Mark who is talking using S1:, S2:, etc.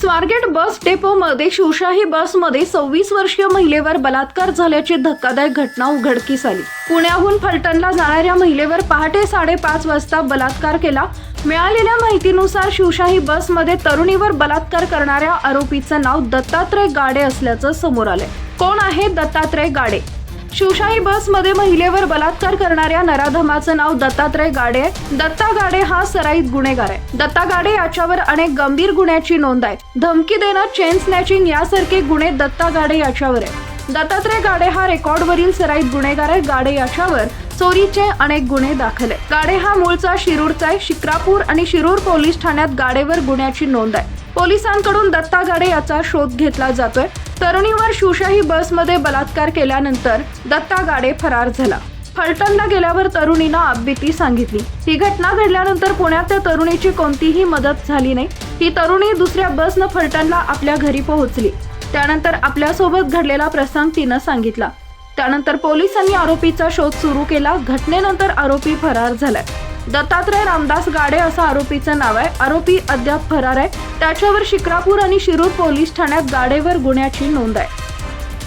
S1: स्वारगेट बस डेपोमध्ये शिवशाही बसमध्ये सव्वीस वर्षीय महिलेवर बलात्कार झाल्याची धक्कादायक घटना उघडकीस आली. पुण्याहून फलटणला जाणाऱ्या महिलेवर पहाटे साडेपाच वाजता बलात्कार केला. मिळालेल्या माहितीनुसार शिवशाही बसमध्ये तरुणीवर बलात्कार करणाऱ्या आरोपीचं नाव दत्तात्रय गाडे असल्याचं समोर आलंय. कोण आहे दत्तात्रय गाडे? शिवशाही बसमध्ये महिलेवर बलात्कार करणाऱ्या नराधमाचं नाव दत्तात्रय गाडे. आहे दत्ता गाडे हा सराईत गुन्हेगार आहे. दत्ता गाडे याच्यावर अनेक गंभीर गुन्ह्याची नोंद आहे. धमकी देणं चेन स्नॅचिंग यासारखे गुन्हे दत्ता गाडे याच्यावर आहे दत्तात्रय गाडे हा रेकॉर्डवरील सराईत गुन्हेगार आहे. गाडे याच्यावर चोरीचे अनेक गुन्हे दाखल आहे गाडे हा मूळचा शिरूरचा आहे. शिक्रापूर आणि शिरूर पोलीस ठाण्यात गाडेवर गुन्ह्याची नोंद आहे. पोलिसांकडून दत्ता गाडे याचा शोध घेतला जातोय. तरुणीवर शिवशाही बसमध्ये बलात्कार केल्यानंतर दत्ता गाडे फरार झाला. फलटणला गेल्यावर तरुणीनं आपबीती सांगितली. ही घटना घडल्यानंतर पुण्यात त्या तरुणीची कोणतीही मदत झाली नाही. ही तरुणी दुसऱ्या बसनं फलटणला आपल्या घरी पोहोचली. त्यानंतर आपल्यासोबत घडलेला प्रसंग तिनं सांगितला. त्यानंतर पोलिसांनी आरोपीचा शोध सुरू केला. घटनेनंतर आरोपी फरार झालाय. दत्तात्रय रामदास गाडे असं आरोपीचं नाव आहे. आरोपी अद्याप फरार आहे. त्याच्यावर शिक्रापूर आणि शिरूर पोलीस ठाण्यात गाडेवर गुन्ह्याची नोंद आहे.